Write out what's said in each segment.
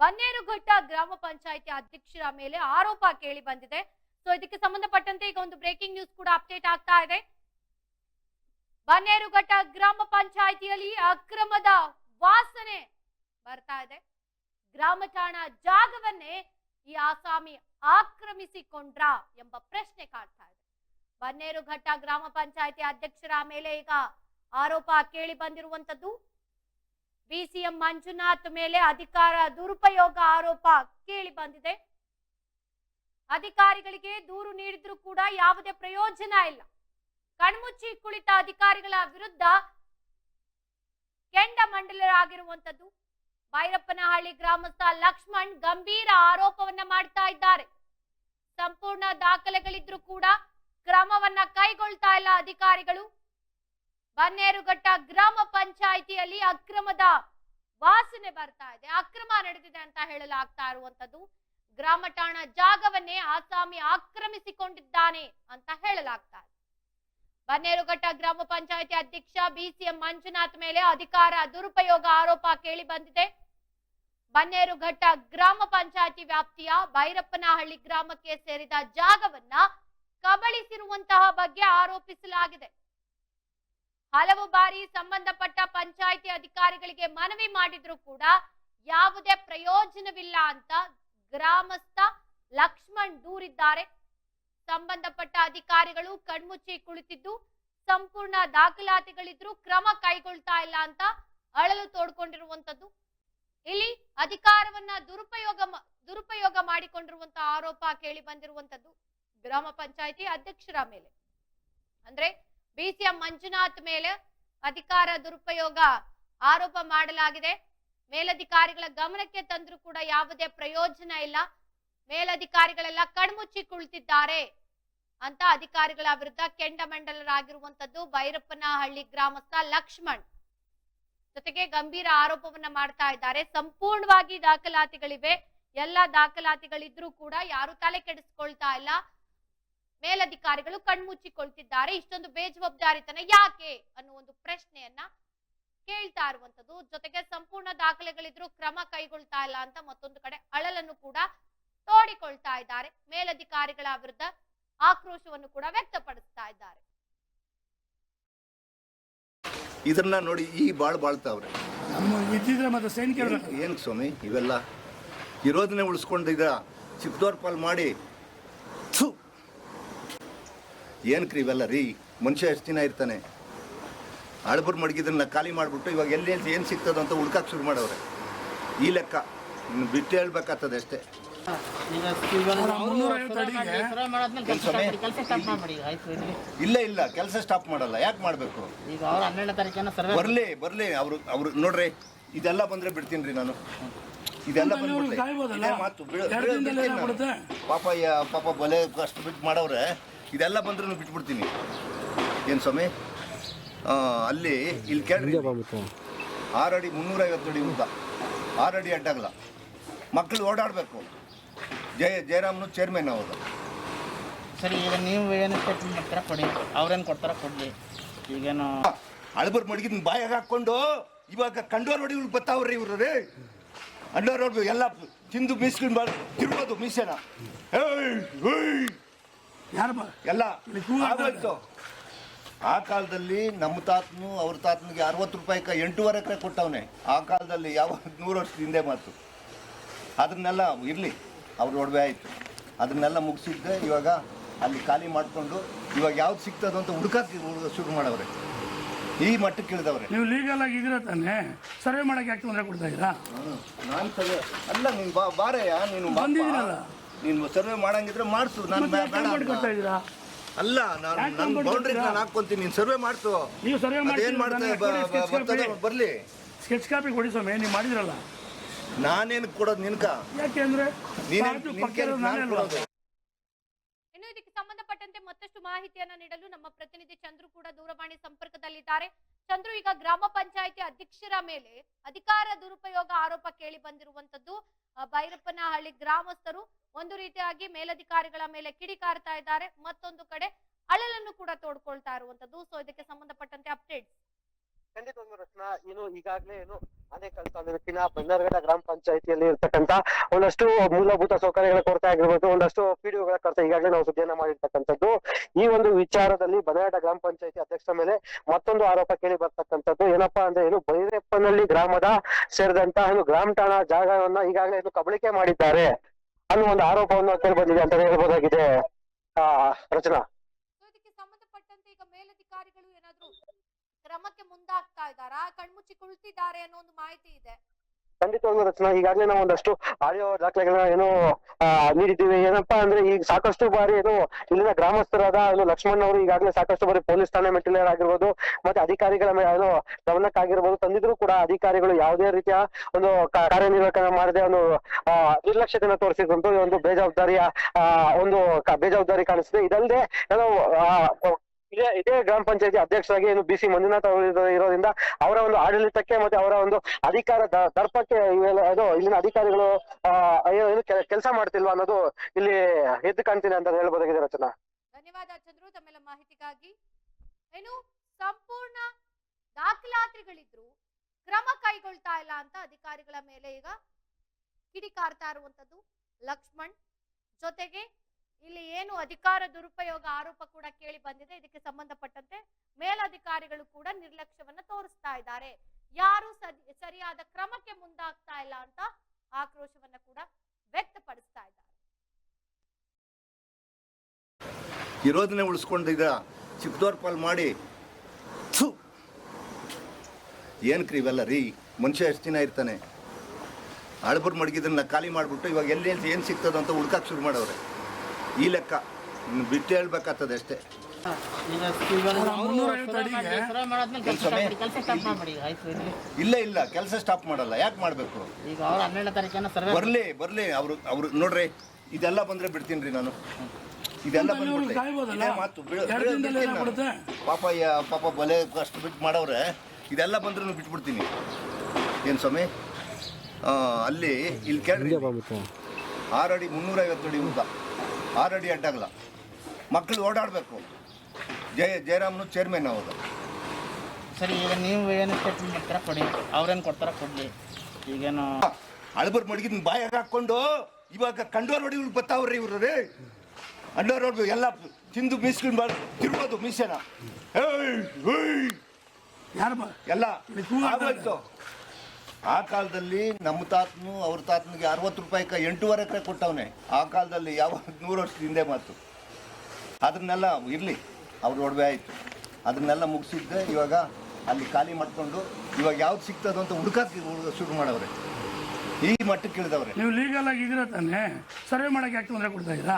ಬನ್ನೇರುಘಟ್ಟ ಗ್ರಾಮ ಪಂಚಾಯಿತಿ ಅಧ್ಯಕ್ಷರ ಮೇಲೆ ಆರೋಪ ಕೇಳಿ ಬಂದಿದೆ. ಸೊ ಇದಕ್ಕೆ ಸಂಬಂಧಪಟ್ಟಂತೆ ಈಗ ಒಂದು ಬ್ರೇಕಿಂಗ್ ನ್ಯೂಸ್ ಕೂಡ ಅಪ್ಡೇಟ್ ಆಗ್ತಾ ಇದೆ. ಬನ್ನೇರುಘಟ್ಟ ಗ್ರಾಮ ಪಂಚಾಯಿತಿಯಲ್ಲಿ ಅಕ್ರಮದ ವಾಸನೆ ಬರ್ತಾ ಇದೆ. ಗ್ರಾಮ ಠಾಣಾ ಜಾಗವನ್ನೇ ಈ ಆಸಾಮಿ ಆಕ್ರಮಿಸಿಕೊಂಡ್ರ ಎಂಬ ಪ್ರಶ್ನೆ ಕಾಡ್ತಾ ಇದೆ. ಬನ್ನೇರುಘಟ್ಟ ಗ್ರಾಮ ಪಂಚಾಯಿತಿ ಅಧ್ಯಕ್ಷರ ಮೇಲೆ ಈಗ ಆರೋಪ ಕೇಳಿ ಬಂದಿರುವಂತದ್ದು ಬಿಸಿಎಂ ಮಂಜುನಾಥ್ ಮೇಲೆ ಅಧಿಕಾರ, ದುರುಪಯೋಗ ಆರೋಪ ಕೇಳಿ ಬಂದಿದೆ. ಅಧಿಕಾರಿಗಳಿಗೆ ದೂರು ನೀಡಿದ್ರು ಕೂಡ ಯಾವುದೇ ಪ್ರಯೋಜನ ಇಲ್ಲ. ಕಣ್ಮುಚ್ಚಿ ಕುಳಿತ ಅಧಿಕಾರಿಗಳ ವಿರುದ್ಧ ಕೆಂಡ ಮಂಡಲರಾಗಿರುವಂತದ್ದು ಭೈರಪ್ಪನಹಳ್ಳಿ ಗ್ರಾಮಸ್ಥ ಲಕ್ಷ್ಮಣ್ ಗಂಭೀರ ಆರೋಪವನ್ನ ಮಾಡ್ತಾ ಇದ್ದಾರೆ. ಸಂಪೂರ್ಣ ದಾಖಲೆಗಳಿದ್ರು ಕೂಡ ಕ್ರಮವನ್ನ ಕೈಗೊಳ್ತಾ ಇಲ್ಲ ಅಧಿಕಾರಿಗಳು. ಬನ್ನೇರುಘಟ್ಟ ಗ್ರಾಮ ಪಂಚಾಯಿತಿಯಲ್ಲಿ ಅಕ್ರಮದ ವಾಸನೆ ಬರ್ತಾ ಇದೆ. ಅಕ್ರಮ ನಡೆದಿದೆ ಅಂತ ಹೇಳಲಾಗ್ತಾ ಇರುವಂತದ್ದು ಗ್ರಾಮ ಠಾಣ ಜಾಗವನ್ನೇ ಆಸಾಮಿ ಆಕ್ರಮಿಸಿಕೊಂಡಿದ್ದಾನೆ ಅಂತ ಹೇಳಲಾಗ್ತಾ ಇದೆ. ಬನ್ನೇರುಘಟ್ಟ ಗ್ರಾಮ ಪಂಚಾಯಿತಿ ಅಧ್ಯಕ್ಷ ಬಿಸಿಎಂ ಮಂಜುನಾಥ್ ಮೇಲೆ ಅಧಿಕಾರ ದುರುಪಯೋಗ ಆರೋಪ ಕೇಳಿ ಬಂದಿದೆ. ಬನ್ನೇರುಘಟ್ಟ ಗ್ರಾಮ ಪಂಚಾಯಿತಿ ವ್ಯಾಪ್ತಿಯ ಭೈರಪ್ಪನಹಳ್ಳಿ ಗ್ರಾಮಕ್ಕೆ ಸೇರಿದ ಜಾಗವನ್ನ ಕಬಳಿಸಿರುವಂತಹ ಬಗ್ಗೆ ಆರೋಪಿಸಲಾಗಿದೆ. ಹಲವು ಬಾರಿ ಸಂಬಂಧಪಟ್ಟ ಪಂಚಾಯಿತಿ ಅಧಿಕಾರಿಗಳಿಗೆ ಮನವಿ ಮಾಡಿದ್ರು ಕೂಡ ಯಾವುದೇ ಪ್ರಯೋಜನವಿಲ್ಲ ಅಂತ ಗ್ರಾಮಸ್ಥ ಲಕ್ಷ್ಮಣ್ ದೂರಿದ್ದಾರೆ. ಸಂಬಂಧಪಟ್ಟ ಅಧಿಕಾರಿಗಳು ಕಣ್ಮುಚ್ಚಿ ಕುಳಿತಿದ್ದು, ಸಂಪೂರ್ಣ ದಾಖಲಾತಿಗಳಿದ್ರು ಕ್ರಮ ಕೈಗೊಳ್ತಾ ಇಲ್ಲ ಅಂತ ಅಳಲು ತೋಡ್ಕೊಂಡಿರುವಂತದ್ದು ಇಲ್ಲಿ ಅಧಿಕಾರವನ್ನ ದುರುಪಯೋಗ ದುರುಪಯೋಗ ಮಾಡಿಕೊಂಡಿರುವಂತಹ ಆರೋಪ ಕೇಳಿ ಬಂದಿರುವಂತದ್ದು ಗ್ರಾಮ ಪಂಚಾಯಿತಿ ಅಧ್ಯಕ್ಷರ ಮೇಲೆ. ಅಂದ್ರೆ ಬಿಸಿಎಂ ಮಂಜುನಾಥ್ ಮೇಲೆ ಅಧಿಕಾರ ದುರುಪಯೋಗ ಆರೋಪ ಮಾಡಲಾಗಿದೆ. ಮೇಲಧಿಕಾರಿಗಳ ಗಮನಕ್ಕೆ ತಂದ್ರೂ ಕೂಡ ಯಾವುದೇ ಪ್ರಯೋಜನ ಇಲ್ಲ. ಮೇಲಧಿಕಾರಿಗಳೆಲ್ಲ ಕಣ್ಮುಚ್ಚಿ ಕುಳಿತಿದ್ದಾರೆ ಅಂತ ಅಧಿಕಾರಿಗಳ ವಿರುದ್ಧ ಕೆಂಡಮಂಡಲರಾಗಿರುವಂತದ್ದು ಭೈರಪ್ಪನಹಳ್ಳಿ ಗ್ರಾಮಸ್ಥ ಲಕ್ಷ್ಮಣ್. ಜೊತೆಗೆ ಗಂಭೀರ ಆರೋಪವನ್ನ ಮಾಡ್ತಾ ಇದ್ದಾರೆ. ಸಂಪೂರ್ಣವಾಗಿ ದಾಖಲಾತಿಗಳಿವೆ. ಎಲ್ಲ ದಾಖಲಾತಿಗಳಿದ್ರೂ ಕೂಡ ಯಾರು ತಲೆ ಕೆಡಿಸ್ಕೊಳ್ತಾ ಇಲ್ಲ. ಮೇಲಧಿಕಾರಿಗಳು ಕಣ್ಮುಚ್ಚಿಕೊಳ್ತಿದ್ದಾರೆ. ಇಷ್ಟೊಂದು ಬೇಜವಾಬ್ದಾರಿತನ ಯಾಕೆ ಅನ್ನೋ ಒಂದು ಪ್ರಶ್ನೆಯನ್ನ ಕೇಳ್ತಾ ಇರುವಂತದ್ದು ಜೊತೆಗೆ ಸಂಪೂರ್ಣ ದಾಖಲೆಗಳಿದ್ರು ಕ್ರಮ ಕೈಗೊಳ್ತಾ ಇಲ್ಲ ಅಂತ ಮತ್ತೊಂದು ಕಡೆ ಅಳಲನ್ನು ಕೂಡ ತೋಡಿಕೊಳ್ತಾ ಇದ್ದಾರೆ. ಮೇಲಧಿಕಾರಿಗಳ ವಿರುದ್ಧ ಆಕ್ರೋಶವನ್ನು ಕೂಡ ವ್ಯಕ್ತಪಡಿಸ್ತಾ ಇದ್ದಾರೆ. ಇದನ್ನ ನೋಡಿ ಈ ಬಾಳ್ ಬಾಳ್ತಾವ್ರೆ. ಮತ್ತೆ ಸ್ವಾಮಿ ಇವೆಲ್ಲ ಇರೋದನ್ನೇ ಉಳಿಸ್ಕೊಂಡಿದ್ದ ಚಿಕ್ಕದೋರ್ ಪಾಲ್ ಮಾಡಿ ಏನಕ್ರಿ ಇವೆಲ್ಲ? ರೀ ಮನುಷ್ಯ ಎಷ್ಟು ದಿನ ಇರ್ತಾನೆ? ಅಳಬರ್ ಮಡಗಿದ್ರನ್ನ ಖಾಲಿ ಮಾಡಿಬಿಟ್ಟು ಇವಾಗ ಎಲ್ಲಿ ಏನು ಸಿಗ್ತದೆ ಅಂತ ಹುಡ್ಕಕ್ಕೆ ಶುರು ಮಾಡವ್ರೆ. ಈ ಲೆಕ್ಕ ಬಿಟ್ಟು ಹೇಳ್ಬೇಕಾಗ್ತದೆ ಅಷ್ಟೇ. ಇಲ್ಲಿ ಇಲ್ಲ ಕೆಲಸ ಸ್ಟಾಪ್ ಮಾಡಲ್ಲ. ಯಾಕೆ ಮಾಡಬೇಕು? ಬರಲಿ ಬರಲಿ ಅವರು ಅವರು ನೋಡ್ರಿ ಇದೆಲ್ಲ ಬಂದ್ರೆ ಬಿಡ್ತೀನಿ ರೀ ನಾನು. ಇದೆಲ್ಲ ಬಂದ್ಬಿಡ್ಲಿ. ಮಾತು? ಪಾಪ ಪಾಪ ಬಲೆ ಅಷ್ಟು ಬಿಟ್ಟು ಮಾಡವ್ರೆ. ಇದೆಲ್ಲ ಬಂದ್ರೂ ಬಿಟ್ಬಿಡ್ತೀನಿ. ಏನು ಸ್ವಾಮಿ? ಅಲ್ಲಿ ಇಲ್ಲಿ ಕೇಳ್ರಿ ಆರು ಅಡಿ ಮುನ್ನೂರೈವತ್ತು ಅಡಿ ಉದ್ದ. ಆರು ಅಡಿ ಅಡ್ಡಾಗಲ್ಲ ಮಕ್ಕಳು ಓಡಾಡಬೇಕು. ಜಯ ಜಯರಾಮ್ನು ಚೇರ್ಮನ್ ಅವರು ಸರಿ ಈಗ ನೀವು ಏನು ಮಾಡ್ತಾರ ಕೊಡಿ. ಅವ್ರೇನು ಕೊಡ್ತಾರ ಕೊಡಲಿ. ಈಗೇನು ಅಳಬರ್ ಮಡಗಿದ್ ಬಾಯಾಗ ಹಾಕೊಂಡು ಇವಾಗ ಕಂಡೋರ್ ಹೊಡಿ ಬರ್ತಾವ್ರಿ ಇವ್ರು ರೀ. ಅಂಡೋರ್ ಹೊಡ್ಬೇಕು ಎಲ್ಲ ತಿಂದು ಮೀಸ್ಕೊಂಡು ತಿರ್ಬೋದು ಮೀಸೆನ. ಏಯ್, ಏಯ್. ಯಾರು ಎಲ್ಲ ಆಗೋಯ್ತು. ಆ ಕಾಲದಲ್ಲಿ ನಮ್ಮ ತಾತನು ಅವ್ರ ತಾತನಿಗೆ ಅರವತ್ತು ರೂಪಾಯಿ ಕ ಎಂಟೂವರೆ ಎಕರೆ ಕೊಟ್ಟವನೆ. ಆ ಕಾಲದಲ್ಲಿ ಯಾವ ನೂರು ವರ್ಷದ ಹಿಂದೆ ಮಾತು. ಅದನ್ನೆಲ್ಲ ಇರಲಿ ಅವ್ರು ಒಡವೆ ಆಯಿತು. ಅದನ್ನೆಲ್ಲ ಮುಗಿಸಿದ್ದೆ ಇವಾಗ ಅಲ್ಲಿ ಖಾಲಿ ಮಾಡಿಕೊಂಡು ಇವಾಗ ಯಾವ್ದು ಸಿಗ್ತದೋ ಅಂತ ಹುಡುಕಕ್ಕೆ ಶುರು ಮಾಡವ್ರೆ. ಈ ಮಟ್ಟಕ್ಕೆ ಇಳಿದವ್ರೆ. ನೀವು ಲೀಗಲ್ ಆಗಿ ಇದ್ರೆ ತಾನೆ ಸರ್ವೆ ಮಾಡಕ್ಕೆ ಯಾಕೆ ತೊಂದರೆ ಕೊಡ್ತಾ ಇದ್ದೀರಾ? ನಾನು ಅಲ್ಲ ನೀನು ಬಾ ಬಾರಯ್ಯ ನೀನು. ಬಂದಿದ್ದೀನಲ್ಲ. ನೀನು ಸರ್ವೆ ಮಾಡಂಗಿದ್ರೆ ಮಾಡಿಸು ನಾನು ಮತ್ತೆ ಯಾಕೆ ಬೇಡ ಅಂತ. ಇದ್ದೀರಾ? ಅಲ್ಲ ನಾನು ಯಾಕೆ ನನ್ನ ಬೌಂಡ್ರಿ? ನಾನು ಹಾಕ್ಕೊಂತೀನಿ ನೀನು ಸರ್ವೆ ಮಾಡ್ತು ನೀವು ಸರ್ವೆ ಅದೇನ್ ಬರ್ತದೆ ಬರ್ಲಿ. ಸ್ಕೆಚ್ ಕಾಪಿ ಕೊಡಿ ಸ್ವಾಮಿ ನೀವು ಮಾಡಿದ್ರಲ್ಲ. ನಾನೇನು ಕೊಡೋದು ನಿನ್ಕ? ಯಾಕೆ ಅಂದ್ರೆ ನೀನೇ ಪಾರ್ಟಿ ನಿನ್ಗೆ ಇರೋದು ನಾನೇ ನಾನು ಅಲ್ವಾ? ಕೊಡೋದು? ಇನ್ನು ಇದಕ್ಕೆ ಸಂಬಂಧಪಟ್ಟಂತೆ ಮತ್ತಷ್ಟು ಮಾಹಿತಿಯನ್ನ ನೀಡಲು ನಮ್ಮ ಪ್ರತಿನಿಧಿ ಚಂದ್ರು ಕೂಡ ದೂರವಾಣಿ ಸಂಪರ್ಕದಲ್ಲಿದ್ದಾರೆ. ಚಂದ್ರು ಈಗ ಗ್ರಾಮ ಪಂಚಾಯಿತಿ ಅಧ್ಯಕ್ಷರ ಮೇಲೆ ಅಧಿಕಾರ ದುರುಪಯೋಗ ಆರೋಪ ಕೇಳಿ ಬಂದಿರುವಂತದ್ದು ಆ, ಭೈರಪ್ಪನಹಳ್ಳಿ ಗ್ರಾಮಸ್ಥರು. ಒಂದು ರೀತಿಯಾಗಿ ಮೇಲಧಿಕಾರಿಗಳ ಮೇಲೆ ಕಿಡಿಕಾರ್ತಾ ಇದ್ದಾರೆ. ಮತ್ತೊಂದು ಕಡೆ ಅಳಲನ್ನು ಕೂಡ ತೋಡ್ಕೊಳ್ತಾ ಇರುವಂತದ್ದು ಸೊ ಇದಕ್ಕೆ ಸಂಬಂಧಪಟ್ಟಂತೆ ಅಪ್ಡೇಟ್ಸ್ ಖಂಡಿತ ರಚನಾ ಏನು ಈಗಾಗಲೇ ಏನು ಆನೇಕಲ್ ತಾಲೂಕಿನ ಬನ್ನರ್ಘಟ್ಟ ಗ್ರಾಮ ಪಂಚಾಯತಿಯಲ್ಲಿ ಇರ್ತಕ್ಕಂತ ಒಂದಷ್ಟು ಮೂಲಭೂತ ಸೌಕರ್ಯಗಳ ಕೊರತೆ ಆಗಿರ್ಬೋದು, ಒಂದಷ್ಟು ಪಿಡಿಒಗಳ ಕೊರತೆ ಈಗಾಗಲೇ ನಾವು ಸುದ್ದಿಯನ್ನ ಮಾಡಿರ್ತಕ್ಕಂಥದ್ದು. ಈ ಒಂದು ವಿಚಾರದಲ್ಲಿ ಬನ್ನರ್ಘಟ್ಟ ಗ್ರಾಮ ಪಂಚಾಯತಿ ಅಧ್ಯಕ್ಷರ ಮೇಲೆ ಮತ್ತೊಂದು ಆರೋಪ ಕೇಳಿ ಬರ್ತಕ್ಕಂಥದ್ದು. ಏನಪ್ಪಾ ಅಂದ್ರೆ ಏನು ಬೈರೇಪ್ಪನಲ್ಲಿ ಗ್ರಾಮದ ಸೇರಿದಂತಹ ಏನು ಗ್ರಾಮ ಠಾಣಾ ಜಾಗವನ್ನ ಈಗಾಗಲೇ ಏನು ಕಬಳಿಕೆ ಮಾಡಿದ್ದಾರೆ. ಅನ್ನೋ ಒಂದು ಆರೋಪವನ್ನು ಕೇಳಿ ಬಂದಿದೆ ಅಂತ ಹೇಳ್ಬೋದಾಗಿದೆ. ರಚನಾ. ಸಂಬಂಧಪಟ್ಟಂತೆ ಈಗ ಮೇಲಧಿಕಾರಿಗಳು ಏನಾದ್ರು ಕ್ರಮಕ್ಕೆ ಮುಂದಾಗ್ತಾ ಇದ್ದಾರಾ? ಕಣ್ಮುಚ್ಚಿ ಕುಳಿತಿದ್ದಾರೆ ಅನ್ನೋ ಒಂದು ಮಾಹಿತಿ ಇದೆ. ಖಂಡಿತವಾಗ್ಲೂ ರಚನಾ ಈಗಾಗಲೇ ನಾವು ಒಂದಷ್ಟು ಆಡಿಯೋ ದಾಖಲೆಗಳನ್ನ ಏನು ನೀಡಿದ್ದೀವಿ. ಏನಪ್ಪಾ ಅಂದ್ರೆ ಈಗ ಸಾಕಷ್ಟು ಬಾರಿ ಏನು ಇಲ್ಲಿನ ಗ್ರಾಮಸ್ಥರಾದ ಏನು ಲಕ್ಷ್ಮಣ್ ಅವರು ಈಗಾಗಲೇ ಸಾಕಷ್ಟು ಬಾರಿ ಪೊಲೀಸ್ ಠಾಣೆ ಮೆಟ್ಟಿಲೇರಾಗಿರ್ಬೋದು ಮತ್ತೆ ಅಧಿಕಾರಿಗಳ ಮೇಲೆ ಏನು ಗಮನಕ್ಕಾಗಿರ್ಬೋದು, ತಂದಿದ್ರು ಕೂಡ ಅಧಿಕಾರಿಗಳು ಯಾವುದೇ ರೀತಿಯ ಒಂದು ಕಾರ್ಯನಿರ್ವಹಣೆ ಮಾಡದೆ ಒಂದು ನಿರ್ಲಕ್ಷ್ಯತೆಯನ್ನು ತೋರಿಸಿದಂತೂ ಒಂದು ಬೇಜವಾಬ್ದಾರಿಯ ಒಂದು ಬೇಜವಾಬ್ದಾರಿ ಕಾಣಿಸಿದೆ ಇದಲ್ಲದೆ ಏನೋ ಇದೇ ಇದೇ ಗ್ರಾಮ ಪಂಚಾಯತಿ ಅಧ್ಯಕ್ಷರಾಗಿ ಏನು ಬಿ ಸಿ ಮಂಜುನಾಥ್ ಅವರು ಇರೋ- ಇರೋದ್ರಿಂದ ಅವರ ಒಂದು ಆಡಳಿತಕ್ಕೆ ಮತ್ತೆ ಅವರ ಒಂದು ಅಧಿಕಾರ ದರ್ಪಕ್ಕೆ ಅದು ಇಲ್ಲಿನ ಅಧಿಕಾರಿಗಳು ಏನು ಕೆಲಸ ಮಾಡ್ತಿಲ್ವಾ ಅನ್ನೋದು ಇಲ್ಲಿ ಎದ್ದು ಕಾಣ್ತೀನಿ ಅಂತ ಹೇಳ್ಬೋದಾಗಿದೆ ರಚನಾ. ಧನ್ಯವಾದ ಚಂದ್ರು ತಮ್ಮೆಲ್ಲ ಮಾಹಿತಿಗಾಗಿ. ಏನು, ಸಂಪೂರ್ಣ ದಾಖಲಾತಿಗಳಿದ್ರು, ಕ್ರಮ ಕೈಗೊಳ್ತಾ ಇಲ್ಲ ಅಂತ ಅಧಿಕಾರಿಗಳ ಮೇಲೆ ಈಗ ಕಿಡಿಕಾರ್ತಾ ಇರುವಂತದ್ದು ಲಕ್ಷ್ಮಣ್ ಜೊತೆಗೆ ಇಲ್ಲಿ ಏನು ಅಧಿಕಾರ ದುರುಪಯೋಗ ಆರೋಪ ಕೂಡ ಕೇಳಿ ಬಂದಿದೆ. ಇದಕ್ಕೆ ಸಂಬಂಧಪಟ್ಟಂತೆ ಮೇಲಧಿಕಾರಿಗಳು ಕೂಡ ನಿರ್ಲಕ್ಷ್ಯವನ್ನ ತೋರಿಸ್ತಾ ಇದ್ದಾರೆ. ಯಾರು ಸರಿ- ಸರಿಯಾದ ಕ್ರಮಕ್ಕೆ ಮುಂದಾಗ್ತಾ ಇಲ್ಲ ಅಂತ ಆಕ್ರೋಶವನ್ನ ಕೂಡ ವ್ಯಕ್ತಪಡಿಸ್ತಾ ಇದ್ದಾರೆ. ಇರೋದನ್ನೇ ಉಳಿಸ್ಕೊಂಡಿದ್ದ ಚಿಕ್ಕದೋರ್ ಪಾಲ್ ಮಾಡಿ ಏನ್ ಏನಕ್ರಿ ಇವೆಲ್ಲ ರೀ? ಮನುಷ್ಯ ಎಷ್ಟು ದಿನ ಇರ್ತಾನೆ? ಅಳಬರ್ ಮಡಗಿದ್ರನ್ನ ಖಾಲಿ ಮಾಡಿಬಿಟ್ಟು ಇವಾಗ ಎಲ್ಲಿ ಎಲ್ಲಿ ಏನು ಅಂತ ಹುಡ್ಕಕ್ಕೆ ಶುರು ಮಾಡವ್ರೆ. ಈ ಲೆಕ್ಕ ಬಿಟ್ಟು ಹೇಳ್ಬೇಕಾಗ್ತದೆ ಅಷ್ಟೇ. ಇಲ್ಲ ಇಲ್ಲ ಕೆಲಸ ಸ್ಟಾಪ್ ಮಾಡಲ್ಲ. ಯಾಕೆ ಮಾಡಬೇಕು? ಬರ್ಲಿ ಬರಲಿ ಬರಲಿ ಅವರು ಅವರು ನೋಡ್ರಿ ಇದೆಲ್ಲ ಬಂದ್ರೆ ಬಿಡ್ತೀನಿ ರೀ ನಾನು. ಇದೆಲ್ಲ ಮಾತು? ಪಾಪ ಪಾಪ ಬಲೆ ಅಷ್ಟು ಬಿಟ್ಟು ಮಾಡವ್ರೆ ಇದೆಲ್ಲ ಬಂದ್ರೆ ಬಿಟ್ಬಿಡ್ತೀನಿ. ಏನು ಸ್ವಾಮಿ? ಆ, ಅಲ್ಲಿ ಇಲ್ಲಿ ಕೇಳ್ರಿ. ಆರಡಿ ಅಡಿ ಮುನ್ನೂರೈವತ್ತು ಅಡಿ ಉದ್ದ. ಆರು ಅಡಿ ಅಡ್ಡಾಗಲ್ಲ. ಮಕ್ಕಳು ಓಡಾಡಬೇಕು. ಜಯ ಜಯರಾಮ್ನು ಚೇರ್ಮನ್ ಅವರು ಸರಿ ಈಗ ನೀವು ಏನು ಸ್ಟೇಟ್ಮೆಂಟ್ ಮಾಡ್ತೀರಾ ಕೊಡಿ. ಅವ್ರೇನು ಕೊಡ್ತಾರ ಕೊಡ್ಲಿ. ಈಗೇನು ಅಳಬರ್ ಮಡಗಿದ ಬಾಯಾಗ ಹಾಕೊಂಡು ಇವಾಗ ಕಂಡೋರ್ ಹೊಡಿ ಬರ್ತಾವ್ರಿ ಇವ್ರು ರೀ. ಅಂಡೋರ್ ಹೊಡೆದು ಎಲ್ಲ ತಿಂದು ಮೀಸ್ಕೊಂಡು ಬಾಳ ತಿರ್ಬೋದು ಮೀಸೆನ. ಏಯ್, ಏಯ್, ಯಾರು ಎಲ್ಲ ಆಗೋಯ್ತು. ಆ ಕಾಲದಲ್ಲಿ ನಮ್ಮ ತಾತನು ಅವ್ರ ತಾತನಿಗೆ ಅರವತ್ತು ರೂಪಾಯಿ ಎಂಟೂವರೆ ಎಕರೆ ಕೊಟ್ಟವನೆ. ಆ ಕಾಲದಲ್ಲಿ ಯಾವ ನೂರು ವರ್ಷದ ಹಿಂದೆ ಮಾತು. ಅದನ್ನೆಲ್ಲ ಇರಲಿ ಅವ್ರ ಒಡವೆ ಆಯಿತು. ಅದನ್ನೆಲ್ಲ ಮುಗಿಸಿದ್ದೆ ಇವಾಗ ಅಲ್ಲಿ ಖಾಲಿ ಮಾಡಿಕೊಂಡು ಇವಾಗ ಯಾವ್ದು ಸಿಗ್ತದೋ ಅಂತ ಹುಡುಕಕ್ಕೆ ಶುರು ಮಾಡವ್ರೆ. ಈ ಮಟ್ಟಕ್ಕೆ ಇಳಿದವ್ರೆ. ನೀವು ಲೀಗಲ್ ಆಗಿ ಇದ್ರ ತಾನೆ? ಸರ್ವೆ ಮಾಡಕ್ಕೆ ಯಾಕೆ ತೊಂದರೆ ಕೊಡ್ತಾ ಇದ್ದೀರಾ?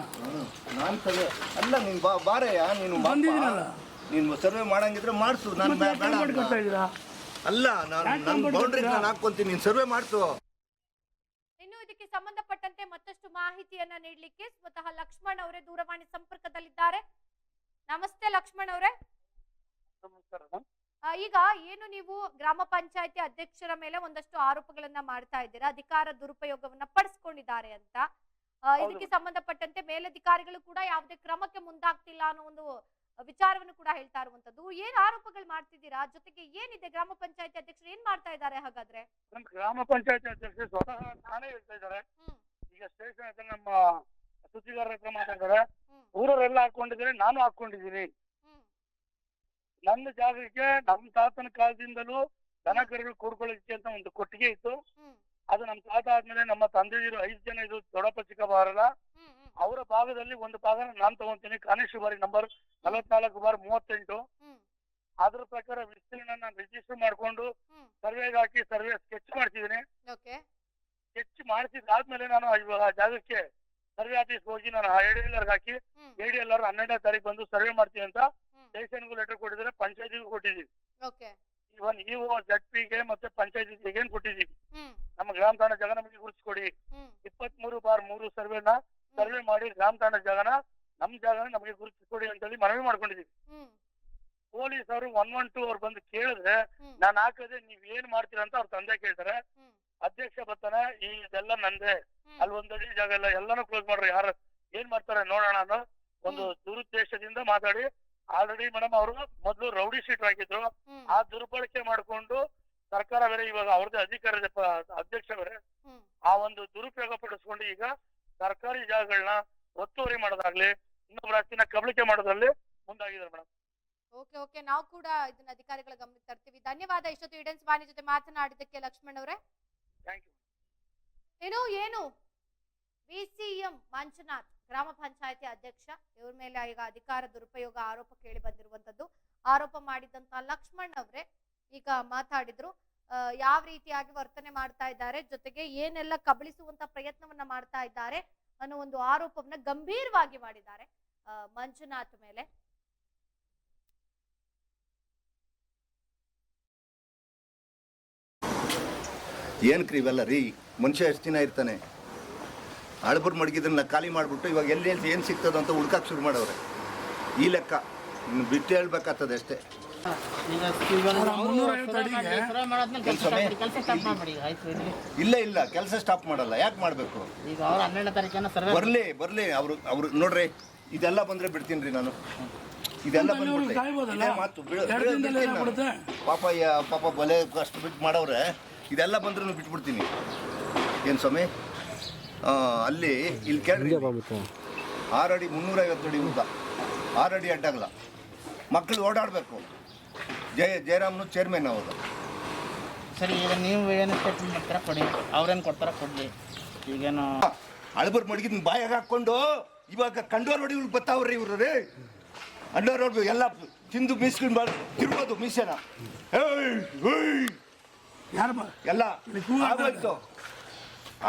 ನಾನು ಸರ್ವೆ ಅಲ್ಲ ನೀನು ಬಾ ಬಾರಯ್ಯ ನೀನು. ಬಂದಿದ್ದೀನಲ್ಲ. ನೀನು ಸರ್ವೆ ಮಾಡಂಗಿದ್ರೆ ಮಾಡಿಸು ನಾನು ಬೇಡ ಇದ್ದೀರಾ? ಅಲ್ಲ ನಾನು ನನ್ನ ಬೌಂಡ್ರಿ? ನಾನು ನೀನು ಸರ್ವೆ ಮಾಡ್ತು. ಇನ್ನು ಇದಕ್ಕೆ ಸಂಬಂಧಪಟ್ಟಂತೆ ಮತ್ತಷ್ಟು ಮಾಹಿತಿಯನ್ನ ನೀಡಲಿಕ್ಕೆ ಸ್ವತಃ ಲಕ್ಷ್ಮಣ್ ಅವರೇ ದೂರವಾಣಿ ಸಂಪರ್ಕದಲ್ಲಿದ್ದಾರೆ. ನಮಸ್ತೆ ಲಕ್ಷ್ಮಣ್ ಅವರೇ. ಈಗ ಏನು ನೀವು ಗ್ರಾಮ ಪಂಚಾಯತಿ ಅಧ್ಯಕ್ಷರ ಮೇಲೆ ಒಂದಷ್ಟು ಆರೋಪಗಳನ್ನ ಮಾಡ್ತಾ ಇದ್ದೀರಾ? ಅಧಿಕಾರ ದುರುಪಯೋಗವನ್ನ ಪಡಿಸ್ಕೊಂಡಿದ್ದಾರೆ ಅಂತ. ಇದಕ್ಕೆ ಸಂಬಂಧಪಟ್ಟಂತೆ ಮೇಲಧಿಕಾರಿಗಳು ಕೂಡ ಯಾವುದೇ ಕ್ರಮಕ್ಕೆ ಮುಂದಾಗ್ತಿಲ್ಲ ಅನ್ನೋ ಒಂದು ವಿಚಾರವನ್ನು ಕೂಡ ಹೇಳ್ತಾ ಇರುವಂತದ್ದು. ಏನ್ ಆರೋಪಗಳು ಮಾಡ್ತಿದ್ದೀರಾ? ಜೊತೆಗೆ ಏನಿದೆ? ಗ್ರಾಮ ಪಂಚಾಯತಿ ಅಧ್ಯಕ್ಷರು ಏನ್ ಮಾಡ್ತಾ ಇದ್ದಾರೆ ಹಾಗಾದ್ರೆ? ನಮ್ಮ ಗ್ರಾಮ ಪಂಚಾಯತಿ ಅಧ್ಯಕ್ಷರು ಸ್ವತಃ ಠಾಣೆ ಹೇಳ್ತಾ ಇದ್ದಾರೆ. ಈಗ ಸ್ಟೇಷನ್ ಹತ್ರ ನಮ್ಮ ಸುದ್ದಿಗಾರರ ಹತ್ರ ಮಾತಾಡ್ತಾರೆ. ಊರವರೆಲ್ಲ ಹಾಕೊಂಡಿದ್ದೀನಿ ನಾನು ಹಾಕೊಂಡಿದ್ದೀನಿ. ನನ್ನ ಜಾಗಕ್ಕೆ ನಮ್ಮ ತಾತನ ಕಾಲದಿಂದಲೂ ದನ ಕರುಗಳು ಕೂಡ್ಕೊಳ್ಳೋದಕ್ಕೆ ಅಂತ ಒಂದು ಕೊಟ್ಟಿಗೆ ಇತ್ತು. ಅದು ನಮ್ಮ ತಾತ ಆದ್ಮೇಲೆ ನಮ್ಮ ತಂದೆದಿರು ಐದು ಜನ ಇದು ದೊಡ್ಡಪ್ಪ ಚಿಕ್ಕ ಬಾರಲ್ಲ. ಹ್ಮ್ ಹ್ಮ್ ಅವರ ಭಾಗದಲ್ಲಿ ಒಂದು ಭಾಗನ ನಾನು ತಗೊಂತೀನಿ. ಕಾನಿಸ್ಟೇಬಲ್ ಬಾರಿ ನಂಬರ್ ನಲವತ್ನಾಲ್ಕು ಬಾರ್ ಮೂವತ್ತೆಂಟು. ಅದ್ರ ಪ್ರಕಾರ ವಿಸ್ತೀರ್ಣ ನಾನು ರಿಜಿಸ್ಟರ್ ಮಾಡ್ಕೊಂಡು ಸರ್ವೆಗೆ ಹಾಕಿ ಸರ್ವೆ ಸ್ಕೆಚ್ ಮಾಡ್ತಿದ್ದೀನಿ. ಸ್ಕೆಚ್ ಮಾಡಿಸಿದಾದ್ಮೇಲೆ ನಾನು ಇವಾಗ ಜಾಗಕ್ಕೆ ಸರ್ವೆ ಆಫೀಸ್ ಹೋಗಿ ನಾನು ಎಲ್ ಹಾಕಿ ಎಡಿ ಎಲ್ ಆರ್ ಹನ್ನೆರಡನೇ ತಾರೀಕು ಬಂದು ಸರ್ವೆ ಮಾಡ್ತೀನಿ ಅಂತ ಸ್ಟೇಷನ್ಗೂ ಲೆಟರ್ ಕೊಟ್ಟಿದ್ರೆ ಪಂಚಾಯತಿಗೂ ಕೊಟ್ಟಿದ್ದೀವಿ ಇವನ್ ಇಒ ಜಡ್ ಪಿಗೆ ಮತ್ತೆ ಪಂಚಾಯತಿಗೆ ಕೊಟ್ಟಿದ್ದೀವಿ ನಮ್ಮ ಗ್ರಾಮ ಠಾಣಾ ಜಾಗ ಕೊಡಿ ಗುರುತಿಸ್ಕೊಡಿ ಇಪ್ಪತ್ಮೂರು ಬಾರ್ ಮೂರು ಸರ್ವೆನ ಸರ್ವೆ ಮಾಡಿ ಗ್ರಾಮ ಠಾಣಾ ಜಾಗನ ನಮ್ ಜಾಗನ ನಮಗೆ ಗುರುತ್ಕೊಡಿ ಅಂತ ಹೇಳಿ ಮನವಿ ಮಾಡ್ಕೊಂಡಿದ್ದೀವಿ ಪೊಲೀಸ್ ಅವರು ಒನ್ ಒನ್ ಟೂ ಅವ್ರು ಬಂದು ಕೇಳಿದ್ರೆ ನಾನು ಹಾಕದೆ ನೀವ್ ಏನ್ ಮಾಡ್ತೀರಾ ಅಂತ ಅವ್ರ ತಂದೆ ಕೇಳ್ತಾರೆ. ಅಧ್ಯಕ್ಷ ಬರ್ತಾನ ಈ ಇದೆಲ್ಲ ನಂದೇ. ಅಲ್ಲಿ ಒಂದಡಿ ಜಾಗ ಎಲ್ಲ ಎಲ್ಲಾನು ಕ್ಲೋಸ್ ಮಾಡ್ರಿ ಯಾರು ಏನ್ ಮಾಡ್ತಾರೆ ನೋಡೋಣ ಅನ್ನೋ ಒಂದು ದುರುದ್ದೇಶದಿಂದ ಮಾತಾಡಿ ಆಲ್ರೆಡಿ ಮೇಡಮ್ ಅವರು ಮೊದಲು ರೌಡಿ ಶೀಟ್ ಹಾಕಿದ್ರು. ಆ ದುರ್ಬಳಕೆ ಮಾಡ್ಕೊಂಡು ಸರ್ಕಾರ ಬೇರೆ ಇವಾಗ ಅವ್ರದ್ದೇ ಅಧಿಕಾರದ ಅಧ್ಯಕ್ಷ ಬೇರೆ. ಆ ಒಂದು ದುರುಪಯೋಗ ಪಡಿಸ್ಕೊಂಡು ಈಗ ಸರ್ಕಾರಿ ಜಾಗಗಳನ್ನ ಒತ್ತುವರಿ ಮಾಡೋದಾಗ್ಲಿ ಇನ್ನೊಬ್ಬರ ಆಸ್ತಿನ ಕಬಳಿಕೆ ಮಾಡೋದ್ರಲ್ಲಿ ಮುಂದಾಗಿದ್ದಾರೆ ಮೇಡಮ್. Okay okay. ನಾವು ಕೂಡ ಇದನ್ನ ಅಧಿಕಾರಿಗಳ ಗಮನಕ್ಕೆ ತರ್ತೀವಿ. ಧನ್ಯವಾದ. ಇಷ್ಟೊತ್ತು ಇಡೆನ್ಸ್ ವಾಣಿ ಜೊತೆ ಮಾತನಾಡಿದ್ದಕ್ಕೆ ಲಕ್ಷ್ಮಣ್ ಅವರೇ. ಥ್ಯಾಂಕ್ ಯು ಏನು ಏನು? ಬಿಸಿಎಂ ಮಂಜುನಾಥ್ ಗ್ರಾಮ ಪಂಚಾಯತಿ ಅಧ್ಯಕ್ಷ. ಇವ್ರ ಮೇಲೆ ಈಗ ಅಧಿಕಾರ ದುರುಪಯೋಗ ಆರೋಪ ಕೇಳಿ ಬಂದಿರುವಂತದ್ದು. ಆರೋಪ ಮಾಡಿದಂತ ಲಕ್ಷ್ಮಣ್ ಅವರೇ ಈಗ ಮಾತಾಡಿದ್ರು. ಯಾವ ರೀತಿಯಾಗಿ ವರ್ತನೆ ಮಾಡ್ತಾ ಇದ್ದಾರೆ, ಜೊತೆಗೆ ಏನೆಲ್ಲ ಕಬಳಿಸುವಂತ ಪ್ರಯತ್ನವನ್ನ ಮಾಡ್ತಾ ಇದ್ದಾರೆ ಅನ್ನೋ ಒಂದು ಆರೋಪವನ್ನ ಗಂಭೀರವಾಗಿ ಮಾಡಿದ್ದಾರೆ ಮಂಜುನಾಥ್ ಮೇಲೆ. ಏನ್ ಇವೆಲ್ಲ ರೀ? ಮನುಷ್ಯ ಎಷ್ಟು ದಿನ ಇರ್ತಾನೆ? ಅಳಬರ್ ಮಡಗಿದ್ರನ್ನ ಖಾಲಿ ಮಾಡಿಬಿಟ್ಟು ಇವಾಗ ಎಲ್ಲಿ ಏನು ಸಿಗ್ತದೆ ಅಂತ ಹುಡ್ಕಕ್ಕೆ ಶುರು ಮಾಡವ್ರೆ. ಈ ಲೆಕ್ಕ, ಬಿಟ್ಟು ಹೇಳ್ಬೇಕಾಗ್ತದೆ ಅಷ್ಟೇ. ಇಲ್ಲ ಇಲ್ಲ ಕೆಲಸ ಸ್ಟಾಪ್ ಮಾಡಲ್ಲ. ಯಾಕೆ ಮಾಡಬೇಕು? ಈಗ ಅವ್ರು ಅವ್ರು ತಾರೀಕಿನ ಸರ್ವೆ ಬರಲಿ ಬರಲಿ ಅವರು ಅವರು ನೋಡ್ರಿ ಇದೆಲ್ಲ ಬಂದ್ರೆ ಬಿಡ್ತೀನಿ ರೀ ನಾನು. ಇದೆಲ್ಲ. ಮಾತು? ಪಾಪ ಯ- ಪಾಪ ಬಲೆ ಕಷ್ಟ ಬಿಟ್ಟು ಮಾಡವ್ರೆ ಇದೆಲ್ಲ ಬಂದ್ರೆ ಬಿಟ್ಬಿಡ್ತೀನಿ. ಏನು ಸ್ವಾಮಿ? ಆ, ಅಲ್ಲಿ ಇಲ್ಲಿ ಕೇಳ್ರಿ ಆರು ಅಡಿ ಮುನ್ನೂರೈವತ್ತು ಅಡಿ ಉದ್ದ. ಆರು ಅಡಿ ಅಡ್ಡಾಗಲ್ಲ ಮಕ್ಕಳು ಓಡಾಡಬೇಕು. ಜಯ ಜಯರಾಮ್ನು ಚೇರ್ಮನ್ ಅವರು ಸರಿ ಈಗ ನೀವು ಏನು ಕೊಟ್ಟು ಮಾಡ್ತೀರಾ ಕೊಡಿ. ಅವ್ರೇನು ಕೊಡ್ತಾರ ಕೊಡ್ಲಿ. ಈಗೇನು ಅಳಬರ್ ಮಡಗಿದ್ ಬಾಯಾಗ ಹಾಕೊಂಡು ಇವಾಗ ಕಂಡೋರ್ ಹೊಡಿ ಬರ್ತಾವ್ರಿ ಇವ್ರು ರೀ. ಅಂಡೋರ್ ಹೊಡ್ದು ಎಲ್ಲ ತಿಂದು ಮೀಸ್ಕೊಂಡು ಬಾಳ ತಿರ್ಬೋದು ಮೀಸೆನ. ಏಯ್ ಏಯ್. ಯಾರು ಬಾ ಎಲ್ಲ ಆಗೋಯ್ತು.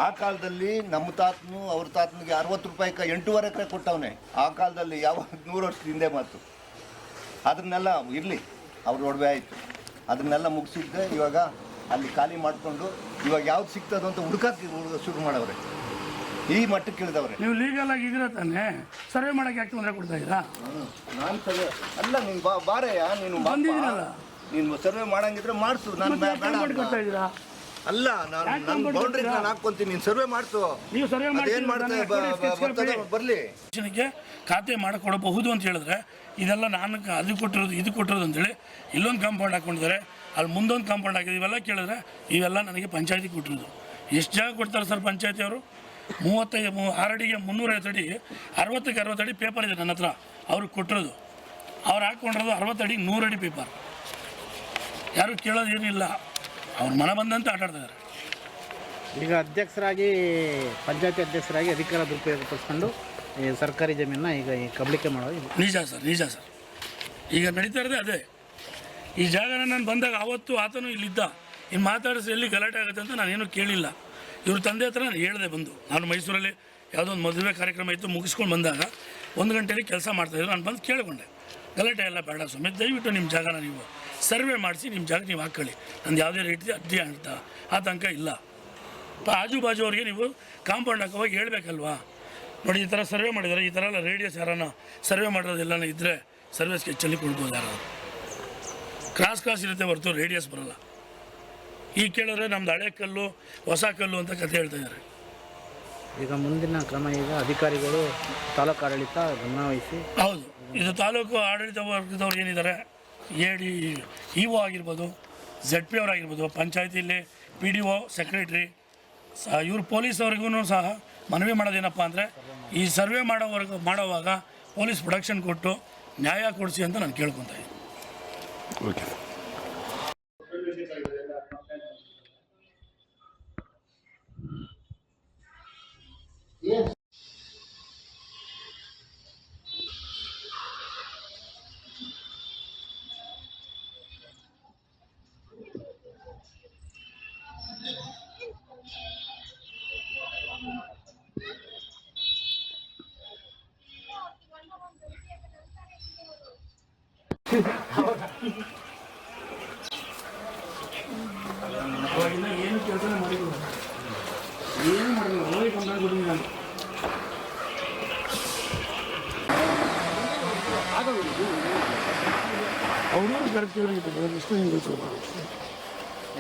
ಆ ಕಾಲದಲ್ಲಿ ನಮ್ಮ ತಾತನು ಅವ್ರ ತಾತನಿಗೆ ಅರವತ್ತು ರೂಪಾಯಿ ಎಂಟೂವರೆ ಎಕರೆ ಕೊಟ್ಟವನೆ. ಆ ಕಾಲದಲ್ಲಿ ಯಾವ ನೂರು ವರ್ಷದ ಹಿಂದೆ ಮಾತು. ಅದನ್ನೆಲ್ಲ ಇರಲಿ. ಅವ್ರ ಒಡವೆ ಆಯಿತು. ಅದನ್ನೆಲ್ಲ ಮುಗಿಸಿದ್ದೆ ಇವಾಗ ಅಲ್ಲಿ ಖಾಲಿ ಮಾಡಿಕೊಂಡು ಇವಾಗ ಯಾವ್ದು ಸಿಗ್ತದೆ ಅಂತ ಹುಡುಕಕ್ಕೆ ಶುರು ಮಾಡವ್ರೆ. ಈ ಮಟ್ಟಕ್ಕೆ ಇಳಿದವ್ರೆ. ನೀವು ಲೀಗಲ್ ಆಗಿ ಇದ್ರೆ ತಾನೆ ಸರ್ವೆ ಮಾಡಕ್ಕೆ ಯಾಕೆ ತೊಂದರೆ ಕೊಡ್ತಾ ಇದ್ದೀರಾ? ನಾನು ಸರ್ವೆ ಅಲ್ಲ ನೀನು ಬಾ ಬಾರಯ್ಯ ನೀನು ಬಂದಿದ್ದೀನಲ್ಲ. ನೀನು ಸರ್ವೆ ಮಾಡಂಗಿದ್ರೆ ಮಾಡಿಸು ನಾನು ಬೇಡ ಕಾಂಪೌಂಡ್ ಇದ್ದೀರಾ? ಅಲ್ಲ ನಾನು ನನ್ನ ಬೌಂಡ್ರಿ ನಾನು ಹಾಕ್ಕೊಂತೀನಿ ನೀನು ಸರ್ವೆ ಮಾಡ್ತು. ನೀವು ಸರ್ವೆ ಅದೇನ್ ಮಾಡ್ತೀರಿ ಮಾಡ್ತೇವೆ ತಾನೇ? ಕೊಡಿ, sketch ಬರ್ತದೆ ಕೊಡಿ. ಬರಲಿ. ಜನಕ್ಕೆ ಖಾತೆ ಮಾಡಿಕೊಡಬಹುದು ಅಂತ ಹೇಳಿದ್ರೆ ಇದೆಲ್ಲ ನಾನು ಅದು ಕೊಟ್ಟಿರೋದು ಇದು ಕೊಟ್ಟಿರೋದು ಅಂತೇಳಿ ಇಲ್ಲೊಂದು ಕಾಂಪೌಂಡ್ ಹಾಕೊಂಡಿದ್ದಾರೆ ಅಲ್ಲಿ ಮುಂದೊಂದು ಕಾಂಪೌಂಡ್ ಹಾಕಿದ್ರೆ ಇವೆಲ್ಲ ಕೇಳಿದ್ರೆ ಇವೆಲ್ಲ ನನಗೆ ಪಂಚಾಯತಿ ಕೊಟ್ಟಿರೋದು. ಎಷ್ಟು ಜಾಗ ಕೊಡ್ತಾರೆ ಸರ್ ಪಂಚಾಯತಿ ಅವರು? ಮೂವತ್ತೈದು ಮೂ ಆರಡಿಗೆ ಮುನ್ನೂರೈವತ್ತು ಅಡಿ ಅರವತ್ತಕ್ಕೆ ಅರವತ್ತು ಅಡಿ ಪೇಪರ್ ಇದೆ ನನ್ನ ಹತ್ರ. ಅವ್ರಿಗೆ ಕೊಟ್ಟಿರೋದು. ಅವ್ರು ಹಾಕ್ಕೊಂಡಿರೋದು ಅರವತ್ತು ಅಡಿ ನೂರಡಿ ಅಡಿ ಪೇಪರ್ ಯಾರು ಕೇಳೋದು ಏನಿಲ್ಲ ಅವ್ರ ಮನ ಬಂದಂತ ಆಟ ಆಡ್ತಿದ್ದಾರೆ ಈಗ ಅಧ್ಯಕ್ಷರಾಗಿ ಪಂಚಾಯತಿ ಅಧ್ಯಕ್ಷರಾಗಿ ಅಧಿಕಾರ ದುರುಪಯೋಗ ಪಡಿಸ್ಕೊಂಡು ಈ ಸರ್ಕಾರಿ ಜಮೀನನ್ನ ಈಗ ಈ ಕಬಳಿಕೆ ಮಾಡೋದು ಇದು. ನಿಜ ಸರ್ ನಿಜ ಸರ್. ಈಗ ನಡೀತಾ ಇರೋದೇ ಅದೇ. ಈ ಜಾಗನ ನಾನು ಬಂದಾಗ ಅವತ್ತು ಆತನು ಇಲ್ಲಿದ್ದ. ಇನ್ನು ಮಾತಾಡಿಸಿ ಎಲ್ಲಿ ಗಲಾಟೆ ಆಗುತ್ತೆ ಅಂತ ನಾನೇನು ಕೇಳಿಲ್ಲ. ಇವ್ರ ತಂದೆ ಹತ್ರ ನಾನು ಹೇಳಿದೆ ಬಂದು. ನಾನು ಮೈಸೂರಲ್ಲಿ ಯಾವುದೋ ಒಂದು ಮದುವೆ ಕಾರ್ಯಕ್ರಮ ಇತ್ತು ಮುಗಿಸ್ಕೊಂಡು ಬಂದಾಗ ಒಂದು ಗಂಟೆಯಲ್ಲಿ ಕೆಲಸ ಮಾಡ್ತಾಯಿದ್ರು ನಾನು ಬಂದು ಕೇಳಿಕೊಂಡೆ. ಗಲಾಟೆ ಎಲ್ಲ ಬೇಡ ಸ್ವಾಮಿ ದಯವಿಟ್ಟು ನಿಮ್ಮ ಜಾಗನ ನೀವು ಸರ್ವೆ ಮಾಡಿಸಿ ನಿಮ್ಮ ಜಾಗ ನೀವು ಹಾಕ್ಕೊಳ್ಳಿ ನಂದು ಯಾವುದೇ ರೀತಿ ಅಡ್ಡಿ ಅಂತ. ಆತಂಕ ಇಲ್ಲ. ಆಜು ಬಾಜು ಅವ್ರಿಗೆ ನೀವು ಕಾಂಪೌಂಡ್ ಹಾಕೋವಾಗ ಹೇಳಬೇಕಲ್ವಾ? ನೋಡಿ ಈ ಥರ ಸರ್ವೆ ಮಾಡಿದ್ದಾರೆ ಈ ಥರ ಎಲ್ಲ ರೇಡಿಯಸ್ ಯಾರನ್ನ ಸರ್ವೆ ಮಾಡೋದೆಲ್ಲ ಇದ್ದರೆ ಸರ್ವೆ ಸ್ಕೆಚ್ಚಲ್ಲಿ ಕೊಡ್ಬೋದು ಯಾರು ಕ್ರಾಸ್ ಕ್ರಾಸ್ ಇರುತ್ತೆ ಹೊರತು ರೇಡಿಯಸ್ ಬರೋಲ್ಲ. ಈಗ ಕೇಳಿದ್ರೆ ನಮ್ದು ಹಳೆ ಕಲ್ಲು ಹೊಸ ಕಲ್ಲು ಅಂತ ಕಥೆ ಹೇಳ್ತಾ ಇದ್ದಾರೆ. ಈಗ ಮುಂದಿನ ಕ್ರಮ ಈಗ ಅಧಿಕಾರಿಗಳು ತಾಲೂಕು ಆಡಳಿತ ಗಮನವಹಿಸಿ ಹೌದು. ಇದು ತಾಲೂಕು ಆಡಳಿತ ವರ್ಗದವ್ರು ಏನಿದ್ದಾರೆ ಎ ಡಿ ಇ ಒ ಆಗಿರ್ಬೋದು ಝೆಡ್ ಪಿ ಅವರಾಗಿರ್ಬೋದು ಪಂಚಾಯತಿಲಿ ಪಿ ಡಿ ಒ ಸೆಕ್ರೆಟ್ರಿ ಸ ಇವರು ಪೊಲೀಸವ್ರಿಗೂ ಸಹ ಮನವಿ ಮಾಡೋದೇನಪ್ಪ ಅಂದರೆ, ಈ ಸರ್ವೆ ಮಾಡೋವರೆಗೂ, ಮಾಡೋವಾಗ ಪೊಲೀಸ್ ಪ್ರೊಡಕ್ಷನ್ ಕೊಟ್ಟು ನ್ಯಾಯ ಕೊಡಿಸಿ ಅಂತ ನಾನು ಕೇಳ್ಕೊತಾ ಇದ್ದೀನಿ. ಅವಾಗಿಂದ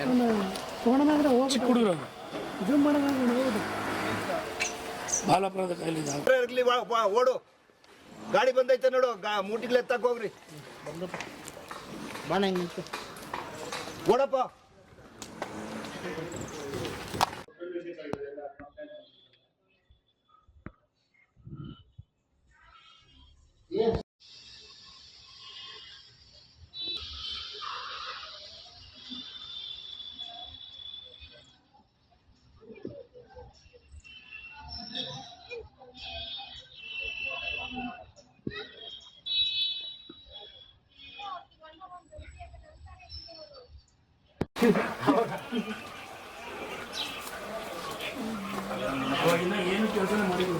ಏನು ಏನು ಅವರು ಕಾಯಿಲೆ ಓಡು. ಗಾಡಿ ಬಂದೈತೆ ನೋಡು. ಗಾ ಮೂಟಿಗ್ಲೆ ಎತ್ತಕ್ಕೆ ಹೋಗ್ರಿ. வந்து வணங்கிட்டு ஓடப்பா ಏನು ಕೆಲಸನೇ ಮಾಡಿಲ್ಲ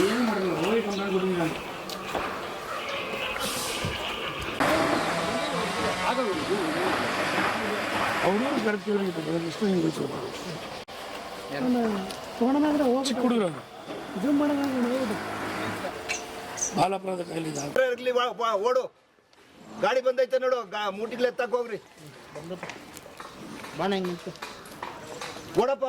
ಏನು ಮಾಡಿಲ್ಲ ಹೋಗಿ ನಾನು ಕರೆಕ್ಟ್ ಇದೆ ಇರ್ಲಿ ಓಡು. ಗಾಡಿ ಬಂದೈತೆ ನೋಡು. ಗಾ ಮೂಟಿಗ್ಲೆ ಎತ್ತಕ್ಕೆ ಹೋಗ್ರಿ ಬಾಣ ಹೆಂಗೆ ನಿಂತು ಓಡಪ್ಪ